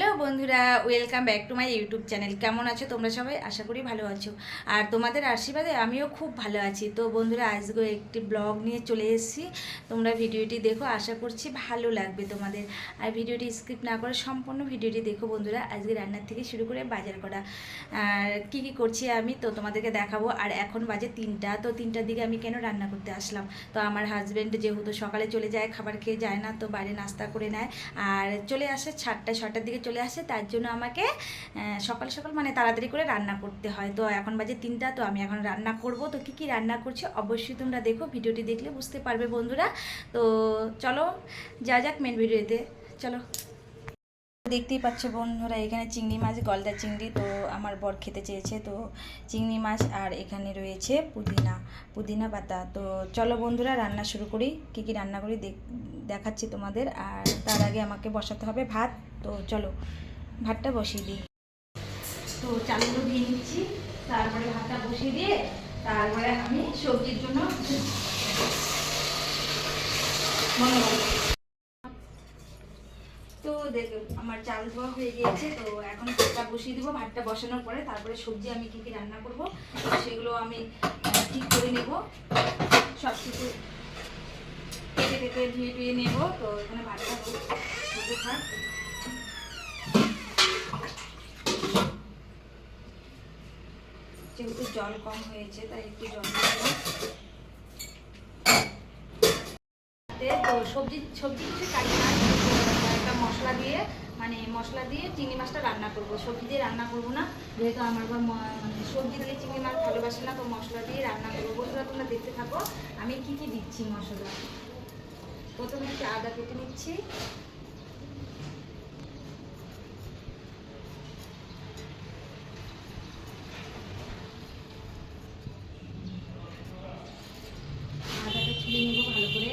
Hello বন্ধুরা welcome back to my YouTube channel কেমন আছো তোমরা সবাই? আশা করি ভালো আছো। আর তোমাদের আশীর্বাদে আমিও খুব ভালো আছি। তো বন্ধুরা, আজকে একটি ব্লগ নিয়ে চলে এসেছি। তোমরা ভিডিওটি দেখো, আশা করছি ভালো লাগবে তোমাদের। আর ভিডিওটি স্কিপ না করে সম্পূর্ণ ভিডিওটি দেখো বন্ধুরা, আজকে রান্নার থেকে শুরু করে বাজার করা। আর কী কী করছি আমি, তো তোমাদেরকে দেখাবো। আর এখন বাজে তিনটা, তো তিনটার দিকে আমি কেন রান্না করতে আসলাম? তো আমার হাজব্যান্ড যেহেতু সকালে চলে যায়, খাবার খেয়ে যায় না, তো বাইরে নাস্তা করে নেয়। আর চলে আসে সাতটা ছটার দিকে চলে আসে, তার জন্য আমাকে সকাল সকাল মানে তাড়াতাড়ি করে রান্না করতে হয়। তো এখন বাজে তিনটা, তো আমি এখন রান্না করব। তো কী কী রান্না করছি অবশ্যই তোমরা দেখো, ভিডিওটি দেখলে বুঝতে পারবে বন্ধুরা। তো চলো, যা যাক মেন ভিডিওতে চলো। দেখতেই পাচ্ছ বন্ধুরা এখানে চিংড়ি মাছ, গলদা চিংড়ি, তো আমার বর খেতে চেয়েছে, তো চিংড়ি মাছ আর এখানে রয়েছে পুদিনা পুদিনা পাতা। তো চলো বন্ধুরা, রান্না শুরু করি। কী কী রান্না করি দেখ- দেখাচ্ছি তোমাদের। আর তার আগে আমাকে বসাতে হবে ভাত, তো চলো ভাতটা বসিয়ে দিই। তো চালগুলো দিয়ে নিচ্ছি, তারপরে ভাতটা বসিয়ে দিয়ে তারপরে আমি সবজির জন্য তো আমার চাল ধোয়া হয়ে গিয়েছে তো এখন ভাতটা বসিয়ে দিব। ভাতটা বসানোর পরে তারপরে সবজি আমি কী কী রান্না করব সেগুলো আমি ঠিক করে নেব। সব কিছু কেটে কেটে ধুয়ে টুয়ে নেব। তো এখানে ভাতটা হোক, হতে যেহেতু জল কম হয়েছে তাই একটু জল তো সবজি সবজি কিছু কাটি একটা মশলা দিয়ে মানে মশলা দিয়ে চিংড়ি মাছটা রান্না করব। সবজি দিয়ে রান্না করব না, যেহেতু আমার বা মানে সবজি দিয়ে চিংড়ি মাছ ভালোবাসে না, তো মশলা দিয়ে রান্না করব। বন্ধুরা, তোমরা দেখতে থাকো, আমি কি কি দিচ্ছি মশলা? প্রথমে একটু আদা কেটে নিচ্ছি আদাটা ছুলে নেব ভালো করে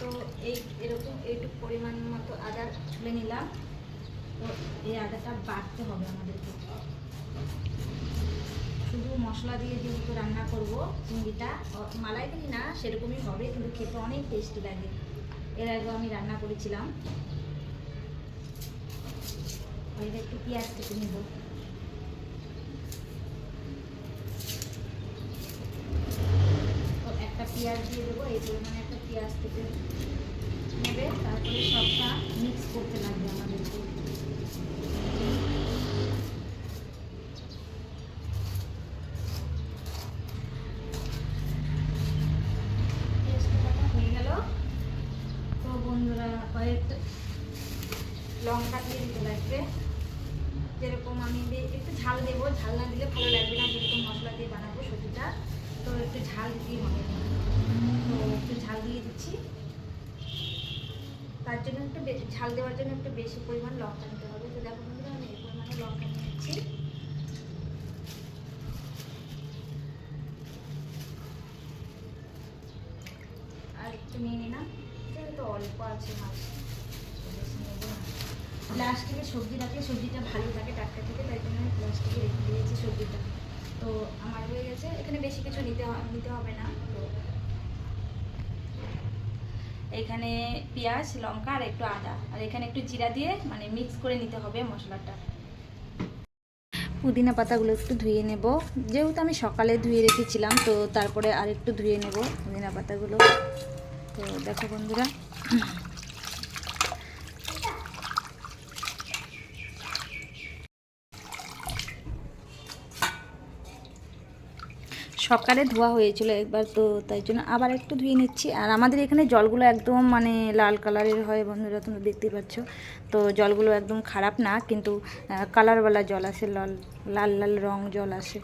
তো এই এরকম এইটুকু পরিমাণ মতো আদা ছুলে নিলাম। তো এই আদাটা বাড়তে হবে আমাদেরকে। শুধু মশলা দিয়ে যেহেতু রান্না করব, চিংড়িটা দিই না, সেরকমই হবে, কিন্তু খেতে অনেক টেস্টি লাগে। এর আগেও আমি রান্না করেছিলাম। একটু পেঁয়াজ কেটে নেব। একটা পেঁয়াজ দিয়ে দেবো, এই পরিমাণে একটা পেঁয়াজ কেটে নেবে, তারপরে সবটা মিক্স করতে লাগবে আমাদেরকে। লঙ্কা দিয়ে দিতে লাগবে। যেরকম আমি একটু ঝাল দেবো, ঝাল না দিলে ভালো লাগবে না, যেরকম মশলা দিয়ে বানাবো সবজিটা। তো একটু ঝাল দিতেই হবে। তো একটু ঝাল দিয়ে দিচ্ছি। তার জন্য একটু ঝাল দেওয়ার জন্য একটু বেশি পরিমাণ লঙ্কা নিতে হবে। তো দেখো বন্ধুরা, আমি এই পরিমাণে লঙ্কা নিয়ে নিচ্ছি আর একটু নিয়ে নিলাম। তো অল্প আছে মাছ প্লাস্টিকের সবজি রাখলে সবজিটা ভালো থাকে টাটকা থেকে তাই জন্য আমি প্লাস্টিকে রেখে দিয়েছি সবজিটা। তো আমার হয়ে গেছে। এখানে বেশি কিছু নিতে নিতে হবে না। তো এখানে পেঁয়াজ, লঙ্কা আর একটু আদা। আর এখানে একটু জিরা দিয়ে মানে মিক্স করে নিতে হবে মশলাটা। পুদিনা পাতাগুলো একটু ধুয়ে নেব। যেহেতু আমি সকালে ধুয়ে রেখেছিলাম, তো তারপরে আর একটু ধুয়ে নেব পুদিনা পাতাগুলো। তো দেখো বন্ধুরা সকালে ধোয়া হয়েছিল একবার তো, তাই জন্য আবার একটু ধুয়ে নিচ্ছি। আর আমাদের এখানে জলগুলো একদম মানে লাল কালারের হয় বন্ধুরা, তোমরা দেখতেই পাচ্ছ। তো জলগুলো একদম খারাপ না, কিন্তু কালারওয়ালা জল আসে, লাল লাল লাল রং জল আসে।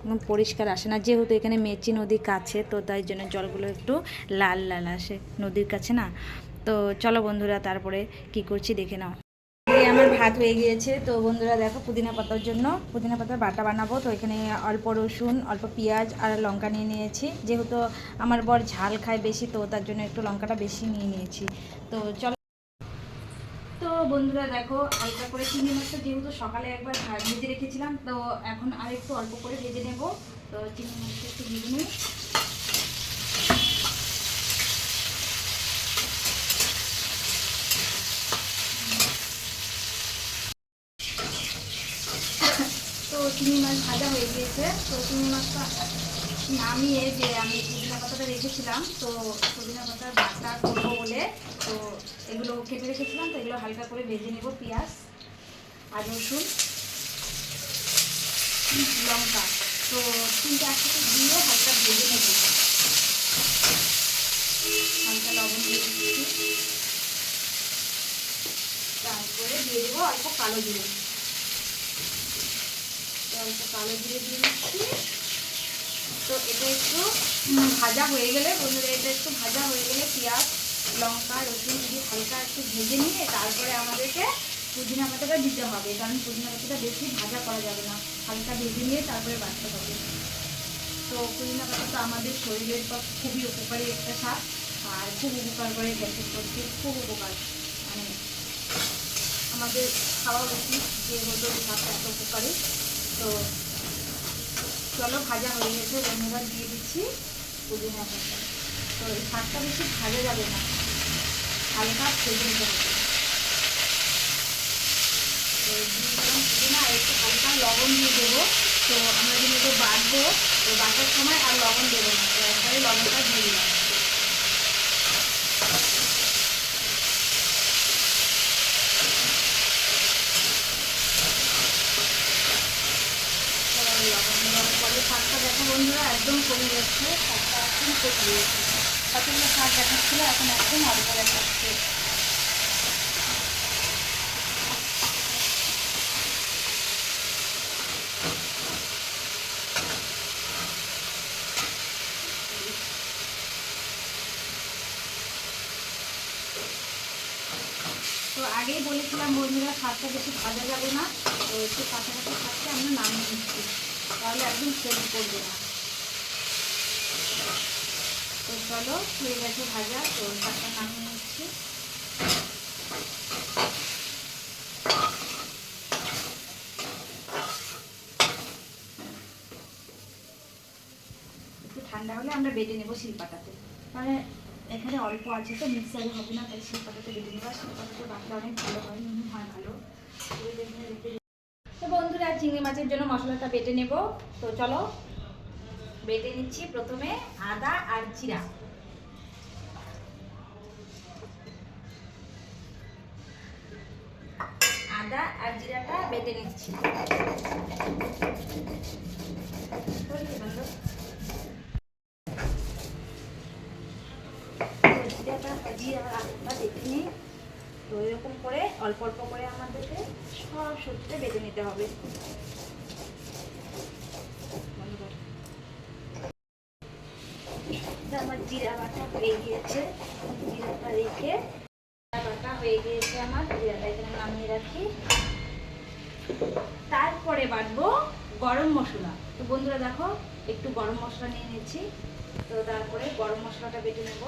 একদম পরিষ্কার আসে না, যেহেতু এখানে মেচি নদী কাছে, তো তাই জন্য জলগুলো একটু লাল লাল আসে। নদীর কাছে না? তো চলো বন্ধুরা, তারপরে কি করছি দেখে নাও। আমার ভাত হয়ে গিয়েছে। তো বন্ধুরা, দেখো পুদিনা পাতার জন্য। পুদিনা পাতার বাটা বানাবো। তো এখানে অল্প রসুন, অল্প পেঁয়াজ আর লঙ্কা নিয়ে নিয়েছি। যেহেতু আমার বর ঝাল খায় বেশি, তো তার জন্য একটু লঙ্কাটা বেশি নিয়ে নিয়েছি। তো চলো। তো বন্ধুরা, দেখো হালকা করে চিংড়ি মাছটা যেহেতু সকালে একবার ভেজে রেখেছিলাম, তো এখন আর একটু অল্প করে ভেজে নেব। তো চিংড়ি মাছটা একটু ভেজে নিই চিংড়ি মাছ ভাজা হয়ে গিয়েছে। তো চিংড়ি মাছটা নামিয়ে যে আমি পুদিনা পাতাটা রেখেছিলাম, তো পুদিনা পাতার বাটা করব বলে, তো এগুলো কেটে রেখেছিলাম, তো এগুলো হালকা করে ভেজে নেব, পেঁয়াজ আর রসুন, লঙ্কা। তো তিনটে একসাথে দিয়ে হালকা ভেজে নেব। হালকা লবণ দিয়ে দিচ্ছি। তারপরে দিয়ে দেবো অল্প কালো জিরে। অল্প কালো জিরে দিয়ে দিচ্ছি। তো এটা একটু ভাজা হয়ে গেলে, বন্ধুরা, এটা একটু ভাজা হয়ে গেলে পেঁয়াজ, লঙ্কা, রসুন দিয়ে হালকা একটু ভেজে নিয়ে তারপরে আমাদেরকে পুদিনা পাতাটা দিতে হবে, কারণ পুদিনা পাতাটা বেশি ভাজা করা যাবে না। হালকা ভেজে নিয়ে তারপরে বাটতে হবে। তো পুদিনা পাতা তো আমাদের শরীরের পক্ষে খুবই উপকারী একটা শাক আর খুব উপকার করে গ্যাসের পক্ষে খুব উপকার। মানে আমাদের খাওয়া উচিত যে হলো শাকটা এত উপকারী। তো চলো ভাজা হয়ে গেছে বন্ধুরা দিয়ে দিচ্ছি পুদিনা পাতা। তো এই শাকটা বেশি ভাজা যাবে না, হালকা ভেজে নিতে হবে। পুদিনা একটু হালকা লবণ দিয়ে দেবো। তো আমরা একটু বাটবো, তো বাটার সময় আর লবণ দেবো না, তো একবারে লবণটা দিয়ে দিলাম লবণ দেওয়ার পরে শাকটা দেখো বন্ধুরা একদম কমে যাচ্ছে শাকটা একদম কমে গিয়েছে কতগুলো শাক দেখাচ্ছিল, এখন একদম অল্প দেখাচ্ছে তো আগেই বলেছিলাম বন্ধুরা, শাকটা বেশি ভাজা যাবে না। তো একটু কাছাকাছি থাকতে আমরা নামিয়ে নিচ্ছি। তাহলে একদম সেল করবে না তো চলো হয়ে গেছে ভাজা, তো শাকটা নামিয়ে নিচ্ছি। একটু ঠান্ডা হলে আমরা বেটে নেব শিলপাটাতে। মানে এখানে অল্প আছে তো, মিক্সারে হবে না, তাই শিলপাটাতে বেটে নেব। আর শিলপাটাতে বাটলে অনেক ভালো হয়, নুন হয় ভালো। তো বন্ধুরা, চিংড়ি মাছের জন্য মশলাটা বেটে নেব। তো চলো, বেটে নিচ্ছি প্রথমে আদা আর জিরা। আদা আর জিরাটা বেটে নিচ্ছি। জিরা নিই তো এরকম করে, অল্প অল্প করে আমাদেরকে সব সবজিটা বেটে নিতে হবে। আমার জিরা বাটা হয়ে গিয়েছে জিরাটা রেখে জিরা বাটা হয়ে গিয়েছে আমার জিরাটা এখানে নামিয়ে তারপরে বাটবো গরম মশলা। তো বন্ধুরা দেখো, একটু গরম মশলা নিয়ে নিচ্ছি। তো তারপরে গরম মশলাটা বেটে নেব।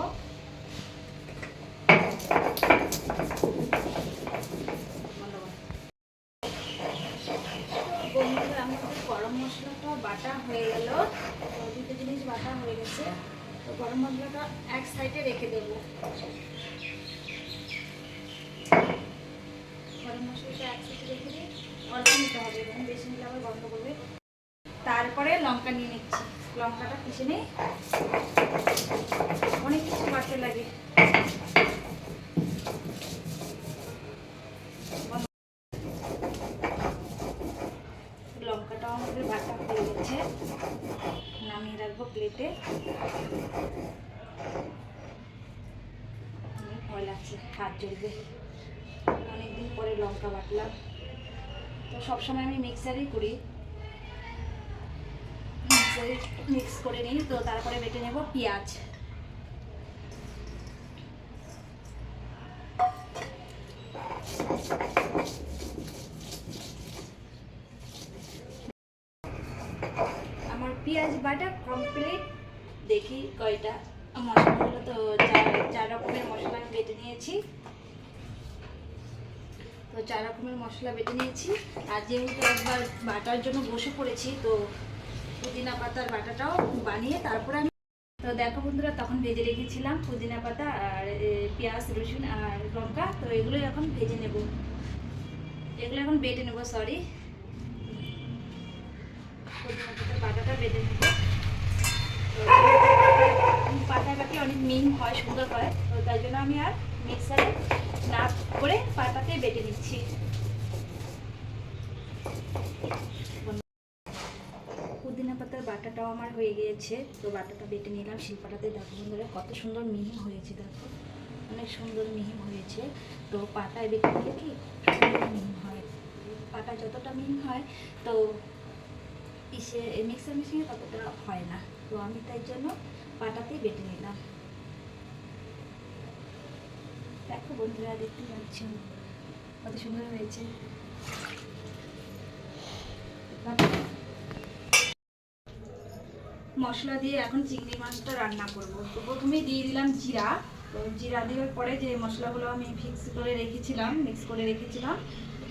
বন্ধুরা, আমাদের গরম মশলাটা বাটা হয়ে গেল। দুটো জিনিস বাটা হয়ে গেছে। তো গরম মশলাটা এক সাইডে রেখে দেব। রেখে নিতে হবে এবং তারপরে লঙ্কা নিয়ে নিচ্ছি। লঙ্কাটা পিষে নিই অনেক কিছু বাটতে লাগে। লঙ্কাটাও আমাদের বাটা হয়ে গেছে। নামিয়ে রাখব প্লেটে। ভয় লাগছে হাত জ্বলবে অনেকদিন পরে লঙ্কা বাটলাম। তো সবসময় আমি মিক্সারই করি। মিক্সারে মিক্স করে নিই তো তারপরে বেটে নেব পেঁয়াজ আমার পেঁয়াজ বাটা কমপ্লিট দেখি কয়টা মশলাগুলো তো চার চার রকমের মশলা আমি বেটে নিয়েছি তো চার রকমের মশলা বেটে নিয়েছি আর যেহেতু একবার বাটার জন্য বসে পড়েছি, তো পুদিনা পাতার বাটাটাও বানিয়ে তারপরে আমি তো দেখো বন্ধুরা, তখন ভেজে রেখেছিলাম পুদিনা পাতা আর পেঁয়াজ, রসুন আর লঙ্কা, তো এগুলো এখন ভেজে নেব। এগুলো এখন বেটে নেব সরি পুদিনা পাতার বাটাটা বেটে নেব। পাতা বাটি অনেক মিন হয়, সুন্দর হয়, তো তাই জন্য আমি আর মিক্সারে না করে পাতাতে বেটে নিচ্ছি। পুদিনা পাতার বাটাটাও আমার হয়ে গিয়েছে। তো বাটাটা বেটে নিলাম, শিলপাটাতে দেখো বন্ধুরা, কত সুন্দর মিহি হয়েছে, দেখো। অনেক সুন্দর মিহি হয়েছে। তো পাতায় বেটে নিলে কি মিহি হয়। পাতা যতটা মিহি হয়, তো ইসে মিক্সার মেশিনে ততটা হয় না। তো আমি তাই জন্য পাটাতেই বেটে নিলাম। দেখো বন্ধুরা, দেখতে পাচ্ছ কত সুন্দর হয়েছে। মশলা দিয়ে এখন চিংড়ি মাছটা রান্না করব। তো প্রথমেই দিয়ে দিলাম জিরা। তো জিরা দেওয়ার পরে যে মশলাগুলো আমি ফিক্স করে রেখেছিলাম মিক্স করে রেখেছিলাম,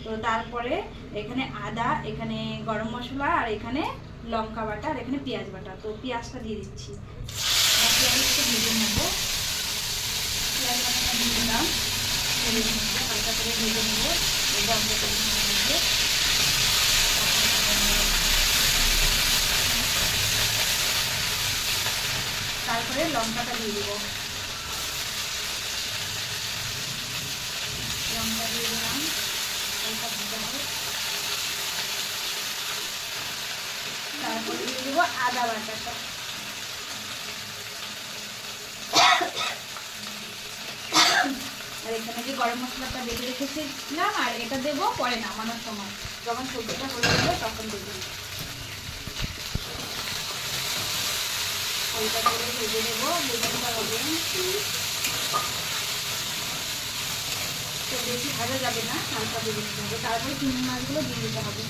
তো তারপরে এখানে আদা, এখানে গরম মশলা, আর এখানে লঙ্কা বাটা, আর এখানে পেঁয়াজ বাটা। তো পেঁয়াজটা দিয়ে দিচ্ছি। পেঁয়াজটা ভেজে নেব পেঁয়াজ বাটাটা দিয়ে দিলাম। হালকা করে ভেজে নেব। করে তারপরে লঙ্কাটা দিয়ে দেবো। লঙ্কা দিয়ে দিলাম। লঙ্কা ভাজা হবে তারপরে দিয়ে দেবো আদা বাটাটা। আর এখানে যে গরম মশলাটা বেটে রেখেছিলাম, আর এটা দেবো পরে নামানোর সময়। যখন সবজিটা হয়ে যাবে তখন দেবো। হালকা করে ভেজে নেব, বেগুনটা হবে তো বেশি ভাজা যাবে না, হালকা ভেজে নিতে হবে। তারপরে চিংড়ি মাছগুলো দিয়ে দিতে হবে।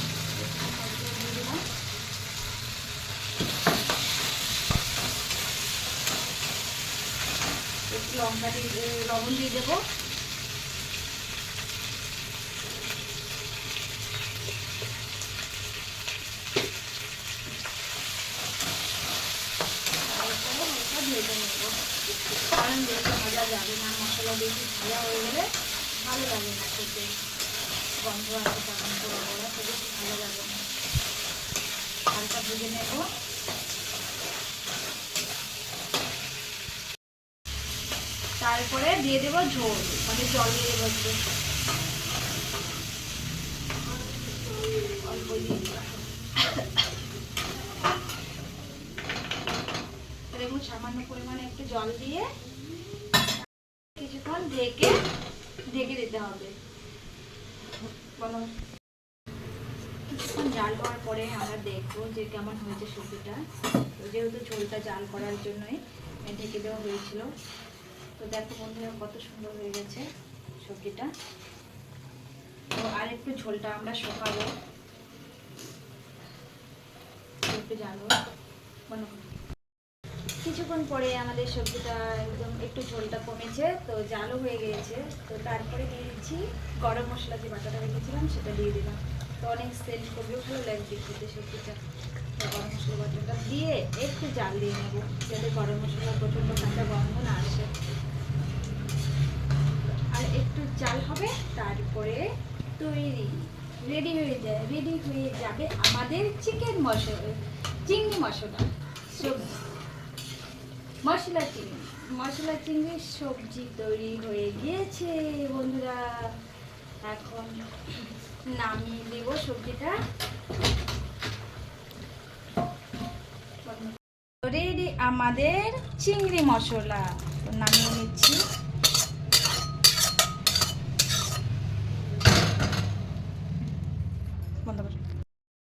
লঙ্কা দিয়ে লবণ দিয়ে দেবো তারপরে হালকা ভেজে নেব কারণ বেশি ভাজা যাবে না, মশলা বেশি ভাজা হয়ে গেলে ভালো লাগে না খেতে। গন্ধ আছে তখন বড় বড় বেশি ভালো লাগে না। হালকা ভেজে নেব। তারপরে দিয়ে দেবো ঝোল মানে জল দিয়ে দেবো একটু। অল্প দিয়ে সামান্য পরিমাণে একটু জল দিয়ে ঢেকে ঢেকে দিতে হবে। বলো। কিছুক্ষণ জাল হওয়ার পরে আমরা দেখব যে কেমন হয়েছে সবজিটা। যেহেতু ঝোলটা জাল করার জন্যই ঢেকে দেওয়া হয়েছিল, তো দেখো বন্ধুরা কত সুন্দর হয়ে গেছে সবজিটা। তো আর একটু ঝোলটা আমরা শোকাবো। একটু জানব বলো কিছুক্ষণ পরে আমাদের সবজিটা একদম একটু ঝোলটা কমেছে, তো জালও হয়ে গিয়েছে। তো তারপরে দিয়ে দিচ্ছি গরম মশলা যে বাটাটা রেখেছিলাম, সেটা দিয়ে দিলাম। তো অনেক সেন্ট করবেও ভালো লাগবে খেতে সবজিটা। তো গরম মশলা বাটাটা দিয়ে একটু জাল দিয়ে নেব, যাতে গরম মশলা প্রচণ্ড কাঁচা গন্ধ না আসে। আর একটু চাল হবে, তারপরে তৈরি। রেডি হয়ে যায়, রেডি হয়ে যাবে আমাদের চিকেন মশলা, চিংড়ি মশলা। সবজি। মশলা চিংড়ি। মশলা চিংড়ির সবজি তৈরি হয়ে গিয়েছে, বন্ধুরা। এখন নামিয়ে দেব সবজিটা। রেডি আমাদের চিংড়ি মশলা। নামিয়ে নিচ্ছি বন্ধ কর।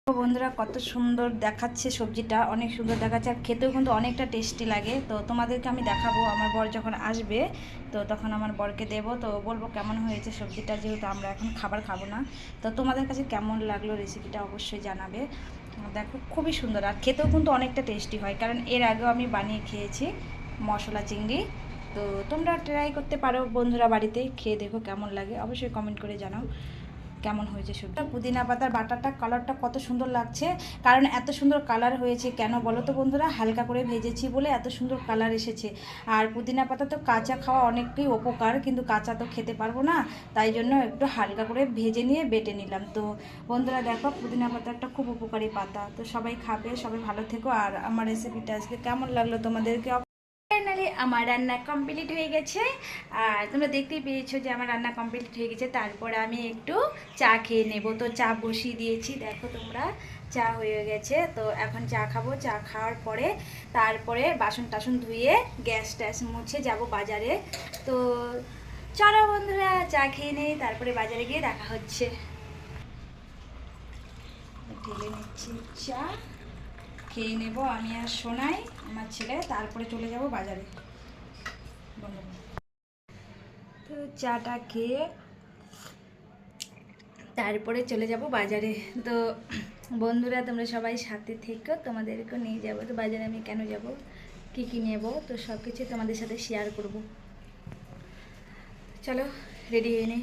তো বন্ধুরা, কত সুন্দর দেখাচ্ছে সবজিটা, অনেক সুন্দর দেখাচ্ছে, আর খেতেও কিন্তু অনেকটা টেস্টি লাগে। তো তোমাদেরকে আমি দেখাবো, আমার বর যখন আসবে, তো তখন আমার বরকে দেব, তো বলব কেমন হয়েছে সবজিটা, যেহেতু আমরা এখন খাবার খাব না। তো তোমাদের কাছে কেমন লাগল রেসিপিটা অবশ্যই জানাবে। দেখো, খুবই সুন্দর, আর খেতেও কিন্তু অনেকটা টেস্টি হয়, কারণ এর আগেও আমি বানিয়ে খেয়েছি মশলা চিংড়ি। তো তোমরা ট্রাই করতে পারো বন্ধুরা বাড়িতে, খেয়ে দেখো কেমন লাগে, অবশ্যই কমেন্ট করে জানাও। কেমন হয়েছে সবজি পুদিনা পাতার বাটারটা কালারটা কত সুন্দর লাগছে। কারণ এত সুন্দর কালার হয়েছে কেন বলো তো বন্ধুরা? হালকা করে ভেজেছি বলে এত সুন্দর কালার এসেছে। আর পুদিনা পাতা তো কাঁচা খাওয়া অনেকটাই উপকার, কিন্তু কাঁচা তো খেতে পারব না। তাই জন্য একটু হালকা করে ভেজে নিয়ে বেটে নিলাম। তো বন্ধুরা দেখো, পুদিনা পাতা একটা খুব উপকারী পাতা। তো সবাই খাবে, সবাই ভালো থেকো। আর আমার রেসিপিটা আজকে কেমন লাগল তোমাদেরকে? ফাইনালি আমার রান্না কমপ্লিট হয়ে গেছে। আর তোমরা দেখতেই পেয়েছ যে আমার রান্না কমপ্লিট হয়ে গেছে। তারপরে আমি একটু চা খেয়ে নেব। তো চা বসিয়ে দিয়েছি। দেখো তোমরা, চা হয়ে গেছে। তো এখন চা খাব। চা খাওয়ার পরে তারপরে বাসন টাসন ধুয়ে গ্যাস ট্যাস মুছে যাব বাজারে। তো চলো বন্ধুরা, চা খেয়ে নেই। তারপরে বাজারে গিয়ে দেখা হচ্ছে। ঢেলে নিচ্ছি চা। খেয়ে নেব, আমি আর সোনাই, আমার ছেলে, তারপরে চলে যাব বাজারে। তো চাটা খেয়ে তারপরে চলে যাব বাজারে। তো বন্ধুরা, তোমরা সবাই সাথে থেকো, তোমাদেরকেও নিয়ে যাব। তো বাজারে আমি কেন যাব, কি কি নেব, তো সব কিছু তোমাদের সাথে শেয়ার করব। চলো রেডি হয়ে নেই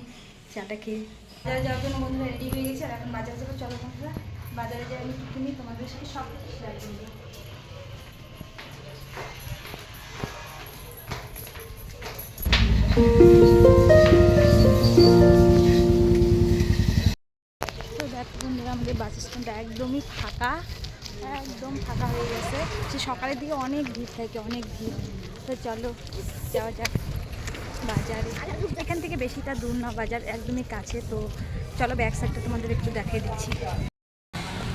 চাটা খেয়ে। যাওয়ার জন্য বন্ধুরা রেডি হয়ে গেছে, আর এখন বাজারে যাব, চলো বন্ধুরা। বাজারে যাই, আমি কিনি তোমাদের সাথে সব কিছু শেয়ার করব বাস স্ট্যান্ডটা একদমই ফাঁকা, একদম ফাঁকা হয়ে গেছে। সে সকালের দিকে অনেক ভিড় থাকে, অনেক ভিড়। তো চলো, যাওয়া যাক বাজারে। এখান থেকে বেশিটা দূর না, বাজার একদমই কাছে। তো চলো, ব্যাক সাইডটা তোমাদের একটু দেখিয়ে দিচ্ছি।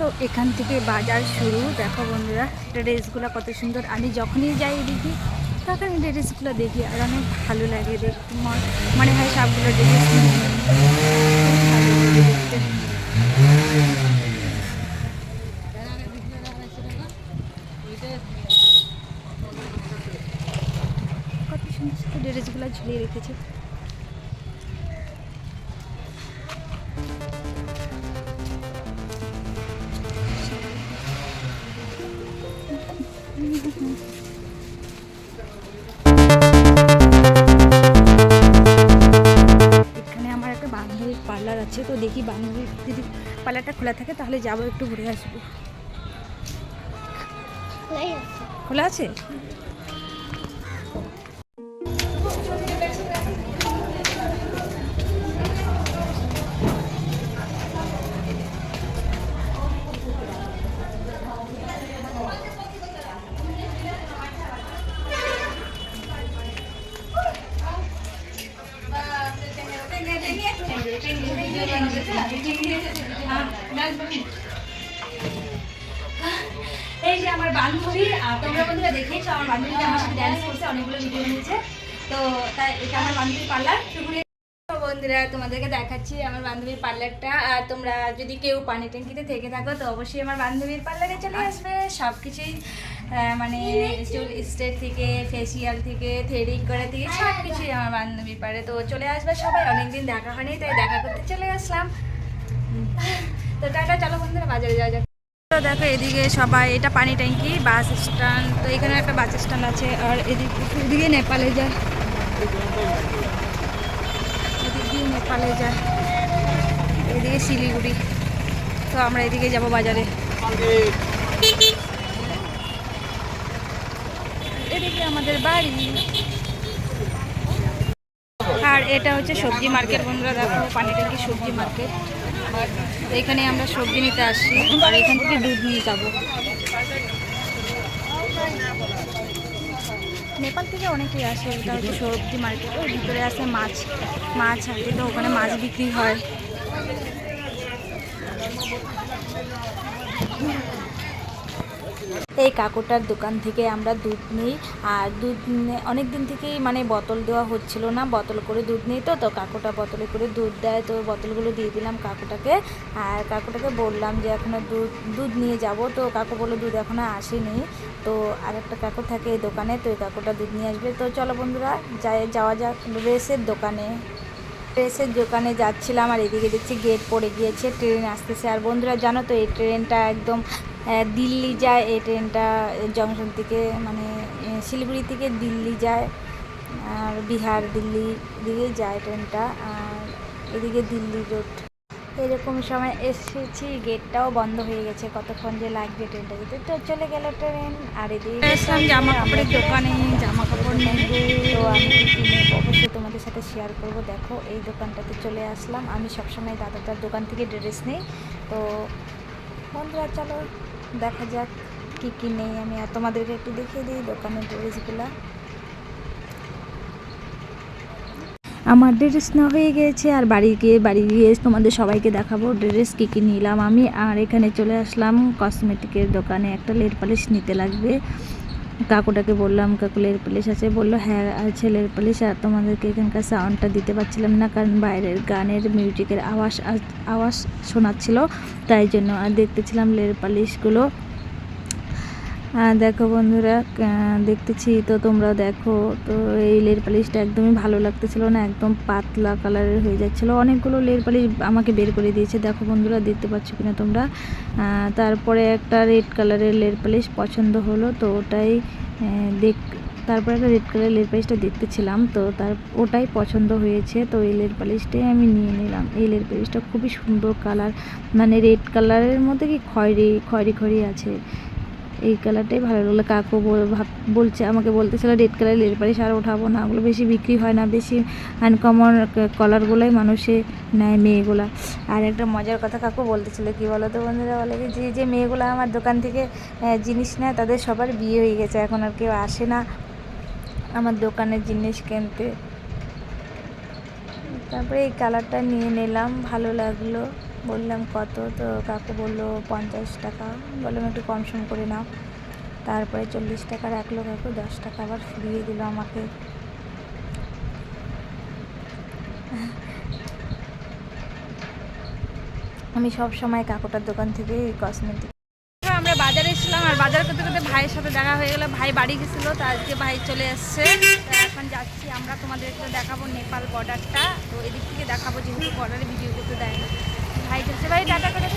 তো এখান থেকে বাজার শুরু। দেখো বন্ধুরা ড্রেসগুলো কত সুন্দর। আমি যখনই যাই দেখি তখন এই ড্রেসগুলো দেখি আর অনেক ভালো লাগে দেখতে। মন- হয় সবগুলো ড্রেস কত সুন্দর সুন্দর ড্রেসগুলো ঝুলিয়ে রেখেছে। খোলা থাকে তাহলে যাব একটু ঘুরে আসব। খোলা আছে? পানি ট্যাঙ্কিতে থেকে থাকো তো অবশ্যই আমার বান্ধবীর পার্লারে চলে আসবে। সব কিছুই মানে চুল স্ট্রেট থেকে ফেসিয়াল থেকে থ্রেডিং করা থেকে সব কিছুই আমার বান্ধবীর পারে তো চলে আসবে সবাই অনেকদিন দেখা হয়নি তাই দেখা করতে চলে আসলাম। তো টাটা চলো বন্ধুরা বাজারে যাওয়া যাক। তো দেখো এদিকে সবাই এটা পানি ট্যাঙ্কি বাস স্ট্যান্ড তো এখানে একটা বাস স্ট্যান্ড আছে আর এদিকে এদিকে নেপালে যায়। এদিক দিয়ে নেপালে যায়। এদিকে শিলিগুড়ি। তো আমরা এদিকে যাব বাজারে। এদিকে আমাদের বাড়ি। আর এটা হচ্ছে সবজি মার্কেট বন্ধুরা, দেখো পানি ট্যাঙ্কি সবজি মার্কেট। এখানে আমরা সবজি নিতে আসি আর এখান থেকে দুধ নিয়ে যাব। নেপাল থেকে অনেকেই আসে, এটা হচ্ছে সবজি মার্কেট, ওর ভিতরে আছে মাছ। মাছ হাতে তো ওখানে মাছ বিক্রি হয়। এই কাকুটার দোকান থেকে আমরা দুধ নিই। আর দুধ অনেক দিন থেকেই মানে বোতল দেওয়া হচ্ছিল না, বোতল করে দুধ নিই তো তো কাকুটা বোতলে করে দুধ দেয়। তো বোতলগুলো দিয়ে দিলাম কাকুটাকে। আর কাকুটাকে বললাম যে এখনও দুধ দুধ নিয়ে যাব। তো কাকু বলল, দুধ এখনও আসেনি। তো আর একটা কাকু থাকে এই দোকানে, তো এই কাকুটা দুধ নিয়ে আসবে। তো চলো বন্ধুরা, যাই যাওয়া যাক রেসের দোকানে। রেসের দোকানে যাচ্ছিলাম আর এদিকে দেখছি গেট পড়ে গিয়েছে ট্রেন আসতেছে। আর বন্ধুরা, জানো তো, এই ট্রেনটা একদম দিল্লি যায়, এই ট্রেনটা জংশন থেকে মানে শিলিগুড়ি থেকে দিল্লি যায়, আর বিহার দিল্লি দিকে যায় ট্রেনটা আর এদিকে দিল্লি রোড এরকম সময় এসেছি গেটটাও বন্ধ হয়ে গেছে কতক্ষণ যে লাগবে ট্রেনটা যেতে। তো চলে গেল ট্রেন আর এদিকে এসলাম জামা কাপড়ের দোকানে জামা কাপড় নেই। তো আমি কি নেব অবশ্যই তোমাদের সাথে শেয়ার করব। দেখো এই দোকানটাতে চলে আসলাম। আমি সবসময় দাদাটার দোকান থেকে ড্রেস নেই। তো বন্ধুরা চলো দেখা যাক কী কী নেই। আমি আর তোমাদেরকে একটু দেখিয়ে দিই দোকানের ড্রেসগুলো আমার ড্রেস না হয়ে গিয়েছে আর বাড়ি গিয়ে বাড়ি গিয়ে তোমাদের সবাইকে দেখাবো ড্রেস কী কী নিলাম আমি। আর এখানে চলে আসলাম কসমেটিকের দোকানে, একটা লেট পালিশ নিতে লাগবে। কাকুটাকে বললাম, কাকু লেট পালিশ আছে? বলল হ্যাঁ আছে লেট পালিশ, আর তোমাদেরকে এখানকার সাউন্ডটা দিতে পারছিলাম না, কারণ বাইরের গানের মিউজিকের আওয়াজ আওয়াজ শোনাচ্ছিল, তাই জন্য আর দেখতেছিলাম লেট পালিশগুলো। দেখো বন্ধুরা দেখতেছি তো তোমরা দেখো, তো এই লের পালিশটা একদমই ভালো লাগতেছিল না, একদম পাতলা কালারের হয়ে যাচ্ছিল। অনেকগুলো লের পালিশ আমাকে বের করে দিয়েছে, দেখো বন্ধুরা, দেখতে পাচ্ছ কিনা তোমরা? তারপরে একটা রেড কালারের লের পালিশ পছন্দ হলো, তো ওটাই দেখ, তারপরে একটা রেড কালারের লের পালিশটা দেখতেছিলাম, তো তার, ওটাই পছন্দ হয়েছে, তো এই লের পালিশটাই আমি নিয়ে নিলাম। এই লের পালিশটা খুবই সুন্দর কালার মানে রেড কালারের মধ্যে কি খয়েরি খয়েরি খয়েরি আছে। এই কালারটাই ভালো লাগল। কাকু বল- বলছে, আমাকে বলতেছিল রেড কালার লেল পালিশ আর ওঠাবো না, ওগুলো বেশি বিক্রি হয় না, বেশি আনকমন কালারগুলোই মানুষে নেয় মেয়েগুলা। আর একটা মজার কথা কাকু বলতেছিল, কি বলো তো বন্ধুরা, বলে যে যে মেয়েগুলো আমার দোকান থেকে জিনিস নেয়, তাদের সবার বিয়ে হয়ে গেছে, এখন আর কেউ আসে না আমার দোকানের জিনিস কিনতে। তারপরে এই কালারটা নিয়ে নিলাম, ভালো লাগল। বললাম, কত? তো কাকু বলল, পঞ্চাশ টাকা। বললাম, একটু কম সম করে নাও। তারপরে চল্লিশ টাকা রাখল কাকু, দশ টাকা আবার ফিরিয়ে দিল আমাকে। আমি সব সময় কাকুটার দোকান থেকে কসমেটিক আমরা বাজারে এসেছিলাম, আর বাজার করতে করতে ভাইয়ের সাথে দেখা হয়ে গেল। ভাই বাড়ি গেছিল, তো আজকে ভাই চলে এসছে। এখন যাচ্ছি, আমরা তোমাদেরকে দেখাবো নেপাল বর্ডারটা তো এদিক থেকে দেখাবো, যেহেতু বর্ডারে ভিডিও করতে দেয় না করে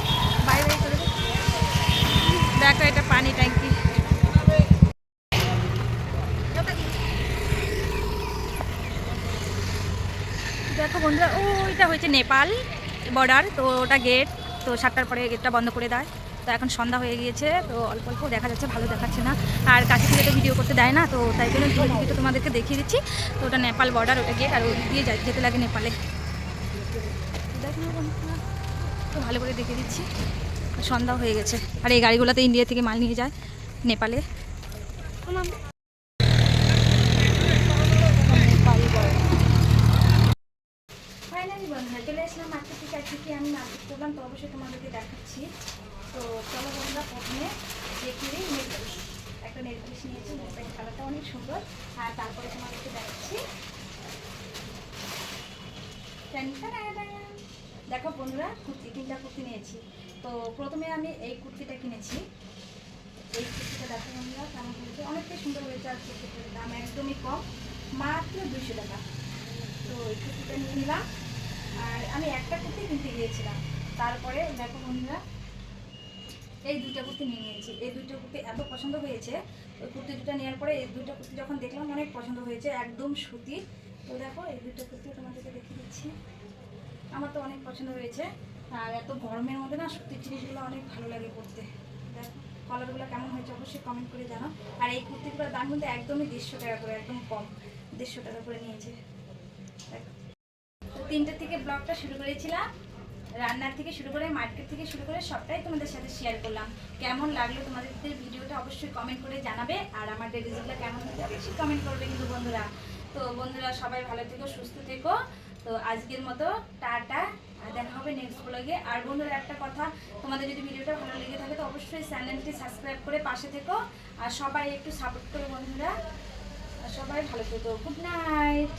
করে দেখো এটা পানি ট্যাঙ্কি। দেখো বন্ধুরা, ও, এটা হয়েছে নেপাল বর্ডার, তো ওটা গেট তো সাতটার পরে গেটটা বন্ধ করে দেয়। তো এখন সন্ধ্যা হয়ে গিয়েছে, তো অল্প অল্প দেখা যাচ্ছে, ভালো দেখাচ্ছে না। আর কাছে থেকে তো ভিডিও করতে দেয় না, তো তাই জন্য দূর তোমাদেরকে দেখিয়ে দিচ্ছি। তো ওটা নেপাল বর্ডার, ওটা গেট আর ওই দিয়ে যেতে লাগে নেপালে দেখো না বন্ধুরা, তো ভালো করে দেখে দিচ্ছি। সন্ধ্যা হয়ে গেছে। আর এই গাড়িগুলোতে ইন্ডিয়া থেকে মাল নিয়ে যায়, নেপালে। ফাইনালি চলে আসলাম থেকে আমি করলাম, তো বন্ধুরা, প্রথমে একটা নিয়েছি অনেক সুন্দর। আর তারপরে তোমাদেরকে দেখাচ্ছি। দেখো বন্ধুরা, কুর্তি, তিনটা কুর্তি নিয়েছি। তো প্রথমে আমি এই কুর্তিটা কিনেছি। এই কুর্তিটা দেখো বন্ধুরা, কেমন হয়েছে? অনেকটাই সুন্দর হয়েছে আর কুর্তিটার দাম একদমই কম, মাত্র দুশো টাকা। তো এই কুর্তিটা নিয়ে নিলাম। আর আমি একটা কুর্তি কিনতে গিয়েছিলাম। তারপরে দেখো বন্ধুরা, এই দুইটা কুর্তি নিয়ে নিয়েছি। এই দুইটা কুর্তি এত পছন্দ হয়েছে, ওই কুর্তি দুটো নেওয়ার পরে এই দুইটা কুর্তি যখন দেখলাম অনেক পছন্দ হয়েছে, একদম সুতির তো দেখো, এই দুইটা কুর্তি তোমাদেরকে দেখিয়ে দিচ্ছি। আমার তো অনেক পছন্দ হয়েছে। আর এত গরমের মধ্যে না সুতির জিনিসগুলো অনেক ভালো লাগে পড়তে। দেখো কালারগুলো কেমন হয়েছে অবশ্যই কমেন্ট করে জানাও। আর এই কুর্তিগুলোর দাম কিন্তু একদমই দেড়শো টাকা করে, একদম কম, দেড়শো টাকা করে নিয়েছে। দেখো, তো তিনটে থেকে ব্লগটা শুরু করেছিলাম। রান্নার থেকে শুরু করে মার্কেট থেকে শুরু করে সবটাই তোমাদের সাথে শেয়ার করলাম। কেমন লাগল তোমাদের ভিডিওটা অবশ্যই কমেন্ট করে জানাবে। আর আমার ডেলিভারিগুলো কেমন হয়েছে অবশ্যই কমেন্ট করবে কিন্তু বন্ধুরা। তো বন্ধুরা সবাই ভালো থেকো, সুস্থ থেকো। তো আজকের মতো টাটা দেখা হবে নেক্সট ব্লগে আর বন্ধুরা, একটা কথা, তোমাদের যদি ভিডিওটা ভালো লেগে থাকে, তো অবশ্যই চ্যানেলটি সাবস্ক্রাইব করে পাশে থেকো। আর সবাই একটু সাপোর্ট করে বন্ধুরা। আর সবাই ভালো থেকো। Good night